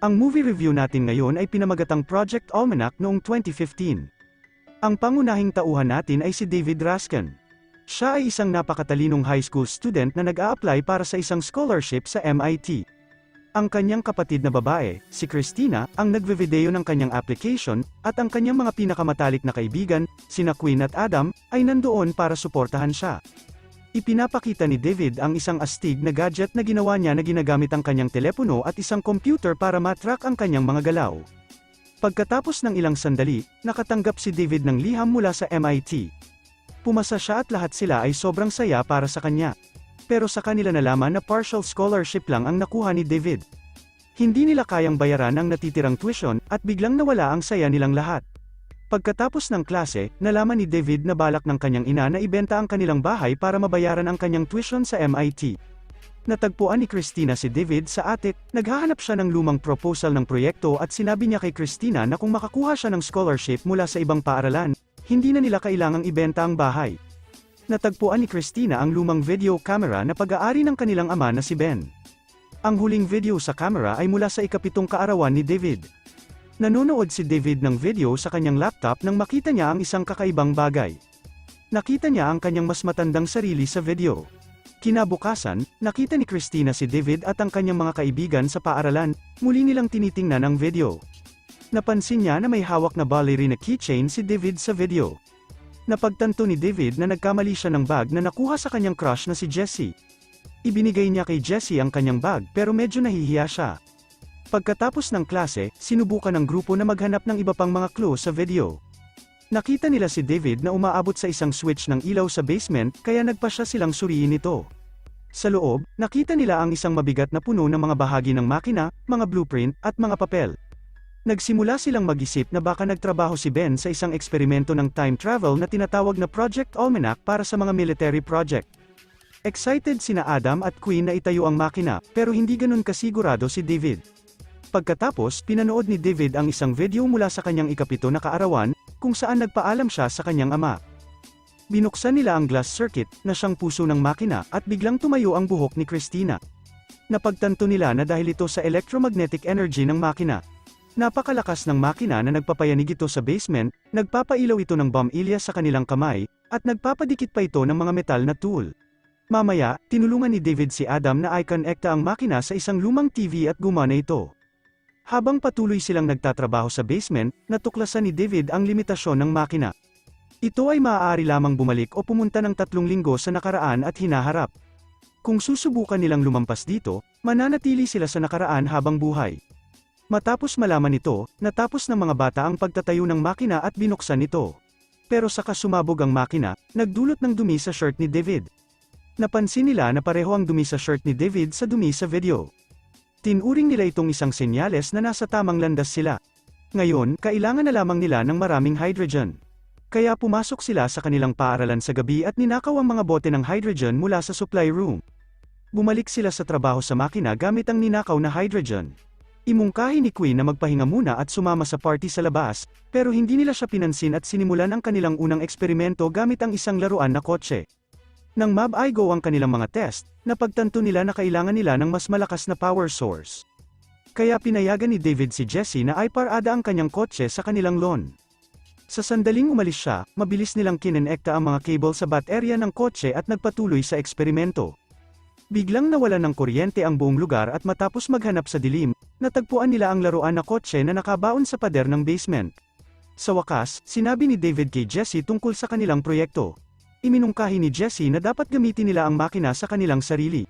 Ang movie review natin ngayon ay pinamagatang Project Almanac noong 2015. Ang pangunahing tauhan natin ay si David Raskin. Siya ay isang napakatalinong high school student na nag-a-apply para sa isang scholarship sa MIT. Ang kanyang kapatid na babae, si Christina, ang nagve-video ng kanyang application, at ang kanyang mga pinakamatalik na kaibigan, sina Queen at Adam, ay nandoon para suportahan siya. Ipinapakita ni David ang isang astig na gadget na ginawa niya na ginagamit ang kanyang telepono at isang computer para matrack ang kanyang mga galaw. Pagkatapos ng ilang sandali, nakatanggap si David ng liham mula sa MIT. Pumasa siya at lahat sila ay sobrang saya para sa kanya. Pero sa kanila nalaman na partial scholarship lang ang nakuha ni David. Hindi nila kayang bayaran ang natitirang tuition, at biglang nawala ang saya nilang lahat. Pagkatapos ng klase, nalaman ni David na balak ng kanyang ina na ibenta ang kanilang bahay para mabayaran ang kanyang tuition sa MIT. Natagpuan ni Christina si David sa attic, naghahanap siya ng lumang proposal ng proyekto at sinabi niya kay Christina na kung makakuha siya ng scholarship mula sa ibang paaralan, hindi na nila kailangang ibenta ang bahay. Natagpuan ni Christina ang lumang video camera na pag-aari ng kanilang ama na si Ben. Ang huling video sa camera ay mula sa ikapitong kaarawan ni David. Nanonood si David ng video sa kanyang laptop nang makita niya ang isang kakaibang bagay. Nakita niya ang kanyang mas matandang sarili sa video. Kinabukasan, nakita ni Christina si David at ang kanyang mga kaibigan sa paaralan, muli nilang tinitingnan ang video. Napansin niya na may hawak na ballerina keychain si David sa video. Napagtanto ni David na nagkamali siya ng bag na nakuha sa kanyang crush na si Jessie. Ibinigay niya kay Jessie ang kanyang bag pero medyo nahihiya siya. Pagkatapos ng klase, sinubukan ng grupo na maghanap ng iba pang mga clue sa video. Nakita nila si David na umaabot sa isang switch ng ilaw sa basement kaya nagpa siya silang suriin ito. Sa loob, nakita nila ang isang mabigat na puno ng mga bahagi ng makina, mga blueprint, at mga papel. Nagsimula silang mag-isip na baka nagtrabaho si Ben sa isang eksperimento ng time travel na tinatawag na Project Almanac para sa mga military project. Excited sina Adam at Queen na itayo ang makina, pero hindi ganun kasigurado si David. Pagkatapos, pinanood ni David ang isang video mula sa kanyang ikapito na kaarawan, kung saan nagpaalam siya sa kanyang ama. Binuksan nila ang glass circuit, na siyang puso ng makina, at biglang tumayo ang buhok ni Christina. Napagtanto nila na dahil ito sa electromagnetic energy ng makina. Napakalakas ng makina na nagpapayanig ito sa basement, nagpapailaw ito ng bomb ilya sa kanilang kamay, at nagpapadikit pa ito ng mga metal na tool. Mamaya, tinulungan ni David si Adam na i-connecta ang makina sa isang lumang TV at gumana ito. Habang patuloy silang nagtatrabaho sa basement, natuklasan ni David ang limitasyon ng makina. Ito ay maaari lamang bumalik o pumunta ng tatlong linggo sa nakaraan at hinaharap. Kung susubukan nilang lumampas dito, mananatili sila sa nakaraan habang buhay. Matapos malaman ito, natapos ng mga bata ang pagtatayo ng makina at binuksan ito. Pero sa kasumabog ang makina, nagdulot ng dumi sa shirt ni David. Napansin nila na pareho ang dumi sa shirt ni David sa dumi sa video. Tinuring nila itong isang senyales na nasa tamang landas sila. Ngayon, kailangan na lamang nila ng maraming hydrogen. Kaya pumasok sila sa kanilang paaralan sa gabi at ninakaw ang mga bote ng hydrogen mula sa supply room. Bumalik sila sa trabaho sa makina gamit ang ninakaw na hydrogen. Imungkahi ni Queen na magpahinga muna at sumama sa party sa labas, pero hindi nila siya pinansin at sinimulan ang kanilang unang eksperimento gamit ang isang laruan na kotse. Nang mab-go ang kanilang mga test, napagtanto nila na kailangan nila ng mas malakas na power source. Kaya pinayagan ni David si Jesse na ay parada ang kanyang kotse sa kanilang lawn. Sa sandaling umalis siya, mabilis nilang kinenekta ang mga cable sa baterya ng kotse at nagpatuloy sa eksperimento. Biglang nawalan ng kuryente ang buong lugar at matapos maghanap sa dilim, natagpuan nila ang laruan na kotse na nakabaon sa pader ng basement. Sa wakas, sinabi ni David kay Jesse tungkol sa kanilang proyekto. Iminungkahi ni Jesse na dapat gamitin nila ang makina sa kanilang sarili.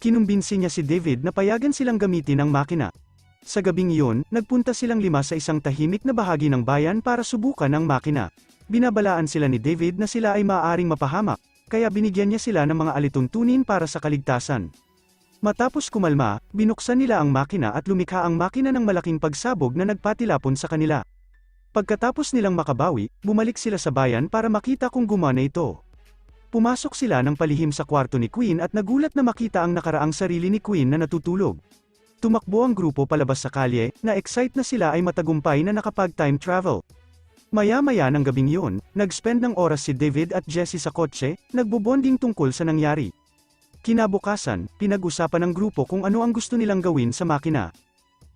Kinumbinsi niya si David na payagan silang gamitin ang makina. Sa gabing iyon, nagpunta silang lima sa isang tahimik na bahagi ng bayan para subukan ang makina. Binabalaan sila ni David na sila ay maaaring mapahamak, kaya binigyan niya sila ng mga alituntunin para sa kaligtasan. Matapos kumalma, binuksan nila ang makina at lumikha ang makina ng malaking pagsabog na nagpatilapon sa kanila. Pagkatapos nilang makabawi, bumalik sila sa bayan para makita kung gumana ito. Pumasok sila ng palihim sa kwarto ni Queen at nagulat na makita ang nakaraang sarili ni Queen na natutulog. Tumakbo ang grupo palabas sa kalye, na excite na sila ay matagumpay na nakapag-time travel. Maya-maya ng gabing yun, nag-spend ng oras si David at Jessie sa kotse, nagbobonding tungkol sa nangyari. Kinabukasan, pinag-usapan ng grupo kung ano ang gusto nilang gawin sa makina.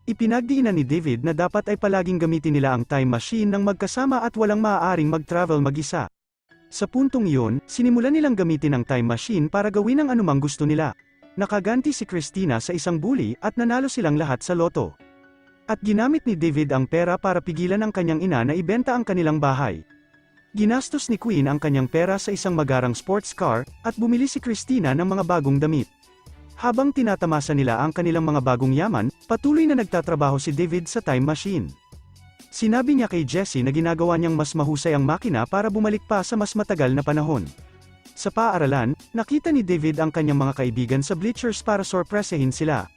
Ipinagdiinan ni David na dapat ay palaging gamitin nila ang time machine ng magkasama at walang maaaring mag-travel mag-isa. Sa puntong iyon, sinimulan nilang gamitin ang time machine para gawin ang anumang gusto nila. Nakaganti si Christina sa isang bully at nanalo silang lahat sa loto. At ginamit ni David ang pera para pigilan ang kanyang ina na ibenta ang kanilang bahay. Ginastos ni Queen ang kanyang pera sa isang magarang sports car, at bumili si Christina ng mga bagong damit. Habang tinatamasa nila ang kanilang mga bagong yaman, patuloy na nagtatrabaho si David sa time machine. Sinabi niya kay Jesse na ginagawa niyang mas mahusay ang makina para bumalik pa sa mas matagal na panahon. Sa paaralan, nakita ni David ang kanyang mga kaibigan sa bleachers para sorpresahin sila.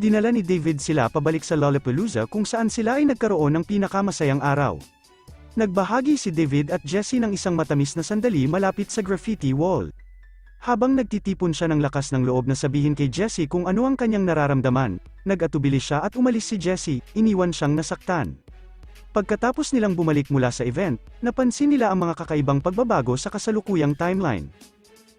Dinala ni David sila pabalik sa Lollapalooza kung saan sila ay nagkaroon ng pinakamasayang araw. Nagbahagi si David at Jesse ng isang matamis na sandali malapit sa graffiti wall. Habang nagtitipon siya ng lakas ng loob na sabihin kay Jesse kung ano ang kanyang nararamdaman, nag-atubili siya at umalis si Jesse, iniwan siyang nasaktan. Pagkatapos nilang bumalik mula sa event, napansin nila ang mga kakaibang pagbabago sa kasalukuyang timeline.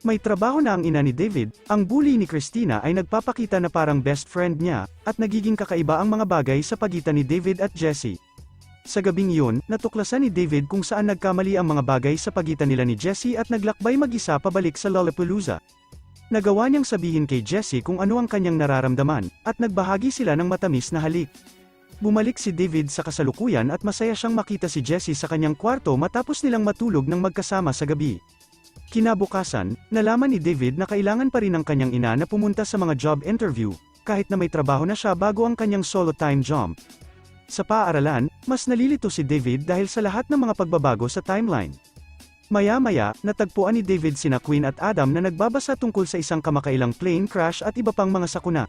May trabaho na ang ina ni David, ang bully ni Christina ay nagpapakita na parang best friend niya, at nagiging kakaiba ang mga bagay sa pagitan ni David at Jesse. Sa gabing iyon, natuklasan ni David kung saan nagkamali ang mga bagay sa pagitan nila ni Jesse at naglakbay mag-isa pabalik sa Lollapalooza. Nagawa niyang sabihin kay Jesse kung ano ang kanyang nararamdaman, at nagbahagi sila ng matamis na halik. Bumalik si David sa kasalukuyan at masaya siyang makita si Jesse sa kanyang kwarto matapos nilang matulog ng magkasama sa gabi. Kinabukasan, nalaman ni David na kailangan pa rin ng kanyang ina na pumunta sa mga job interview, kahit na may trabaho na siya bago ang kanyang solo time jump. Sa paaralan, mas nalilito si David dahil sa lahat ng mga pagbabago sa timeline. Maya-maya, natagpuan ni David sina Queen at Adam na nagbabasa tungkol sa isang kamakailang plane crash at iba pang mga sakuna.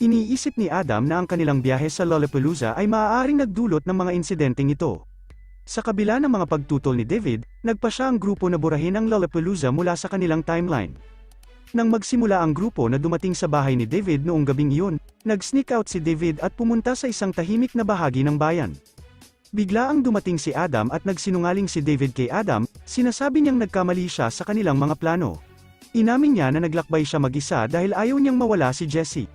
Iniisip ni Adam na ang kanilang biyahe sa Lollapalooza ay maaaring nagdulot ng mga insidenteng ito. Sa kabila ng mga pagtutol ni David, nagpa siya ang grupo na burahin ang Lollapalooza mula sa kanilang timeline. Nang magsimula ang grupo na dumating sa bahay ni David noong gabing iyon, nag-sneak out si David at pumunta sa isang tahimik na bahagi ng bayan. Bigla ang dumating si Adam at nagsinungaling si David kay Adam, sinasabi niyang nagkamali siya sa kanilang mga plano. Inamin niya na naglakbay siya mag-isa dahil ayaw niyang mawala si Jesse.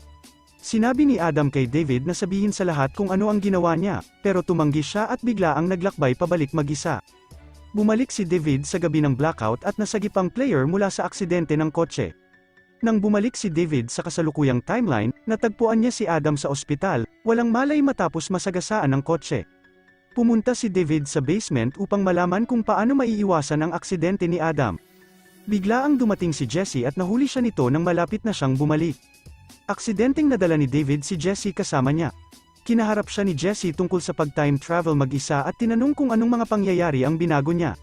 Sinabi ni Adam kay David na sabihin sa lahat kung ano ang ginawa niya, pero tumanggi siya at bigla ang naglakbay pabalik mag-isa. Bumalik si David sa gabi ng blackout at nasagip ang player mula sa aksidente ng kotse. Nang bumalik si David sa kasalukuyang timeline, natagpuan niya si Adam sa ospital, walang malay matapos masagasaan ng kotse. Pumunta si David sa basement upang malaman kung paano maiiwasan ang aksidente ni Adam. Bigla ang dumating si Jesse at nahuli siya nito nang malapit na siyang bumalik. Aksidenteng nadala ni David si Jesse kasama niya. Kinaharap siya ni Jesse tungkol sa pag-time travel mag-isa at tinanong kung anong mga pangyayari ang binago niya.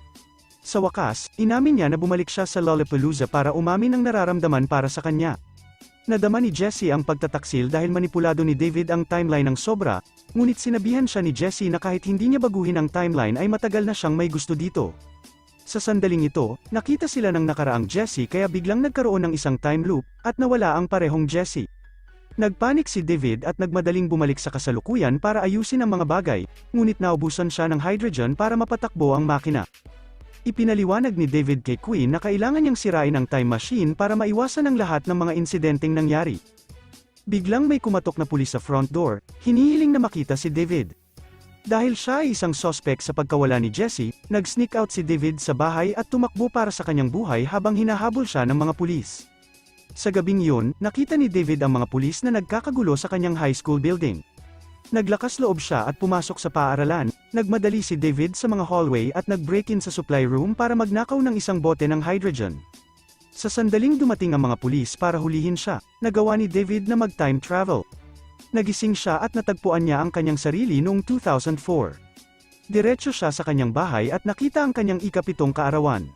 Sa wakas, inamin niya na bumalik siya sa Lollapalooza para umamin ang nararamdaman para sa kanya. Nadama ni Jesse ang pagtataksil dahil manipulado ni David ang timeline ng sobra, ngunit sinabihan siya ni Jesse na kahit hindi niya baguhin ang timeline ay matagal na siyang may gusto dito. Sa sandaling ito, nakita sila ng nakaraang Jesse kaya biglang nagkaroon ng isang time loop, at nawala ang parehong Jesse. Nagpanik si David at nagmadaling bumalik sa kasalukuyan para ayusin ang mga bagay, ngunit naubusan siya ng hydrogen para mapatakbo ang makina. Ipinaliwanag ni David kay Queen na kailangan niyang sirain ang time machine para maiwasan ang lahat ng mga insidenteng nangyari. Biglang may kumatok na pulis sa front door, hinihiling na makita si David. Dahil siya ay isang sospek sa pagkawala ni Jesse, nag-sneak out si David sa bahay at tumakbo para sa kanyang buhay habang hinahabol siya ng mga pulis. Sa gabing yun, nakita ni David ang mga pulis na nagkakagulo sa kanyang high school building. Naglakas loob siya at pumasok sa paaralan, nagmadali si David sa mga hallway at nag-break in sa supply room para magnakaw ng isang bote ng hydrogen. Sa sandaling dumating ang mga pulis para hulihin siya, nagawa ni David na mag-time travel. Nagising siya at natagpuan niya ang kanyang sarili noong 2004. Diretso siya sa kanyang bahay at nakita ang kanyang ikapitong kaarawan.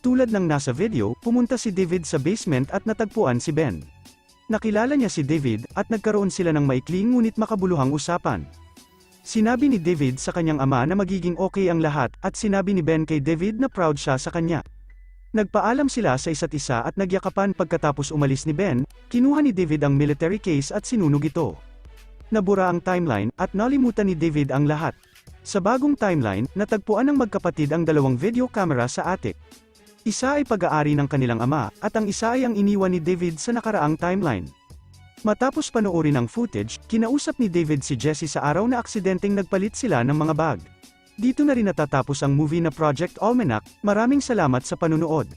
Tulad ng nasa video, pumunta si David sa basement at natagpuan si Ben. Nakilala niya si David, at nagkaroon sila ng maikling ngunit makabuluhang usapan. Sinabi ni David sa kanyang ama na magiging okay ang lahat, at sinabi ni Ben kay David na proud siya sa kanya. Nagpaalam sila sa isa't isa at nagyakapan pagkatapos umalis ni Ben, kinuha ni David ang military case at sinunog ito. Nabura ang timeline, at nalimutan ni David ang lahat. Sa bagong timeline, natagpuan ng magkapatid ang dalawang video camera sa attic. Isa ay pag-aari ng kanilang ama, at ang isa ay ang iniwan ni David sa nakaraang timeline. Matapos panoorin ang footage, kinausap ni David si Jessie sa araw na aksidenteng nagpalit sila ng mga bag. Dito na rin natatapos ang movie na Project Almanac, maraming salamat sa panunood.